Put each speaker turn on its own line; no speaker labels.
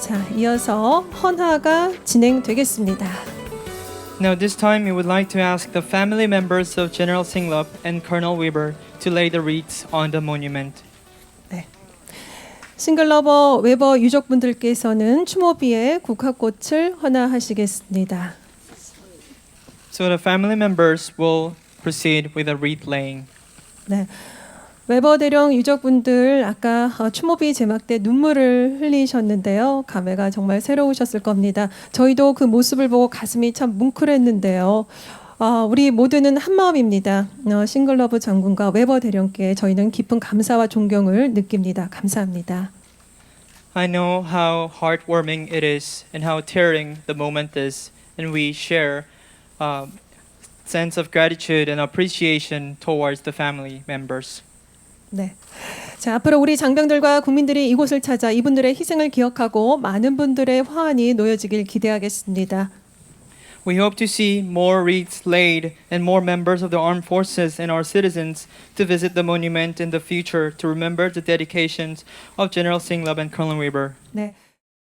자, 이어서 헌화가 진행되겠습니다.
Now, this time, we would like to ask the family members of General Singlop and Colonel Weber to lay the wreaths on the monument.
싱글러버 웨버 유족분들께서는 추모비에 국화꽃을 헌화하시겠습니다.
So, the family members will proceed with the wreath laying.
네. 웨버 대령 유족분들 아까 어, 추모비 제막 때 눈물을 흘리셨는데요. 감회가 정말 새로우셨을 겁니다. 저희도 그 모습을 보고 가슴이 참 뭉클했는데요. 어, 우리 모두는 한 마음입니다. 어, 싱글러브 장군과 웨버 대령께 저희는 깊은 감사와 존경을 느낍니다. 감사합니다.
I know how heartwarming it is and how tearing the moment is, and we share a sense of gratitude and appreciation towards the family members.
네. 자, 앞으로 우리 장병들과 국민들이 이곳을 찾아 이분들의 희생을 기억하고 많은 분들의 화환이 놓여지길 기대하겠습니다.
We hope to see more wreaths laid and more members of the armed forces and our citizens to visit the monument in the future to remember the dedications of General Singlab and Colonel Weber.
네.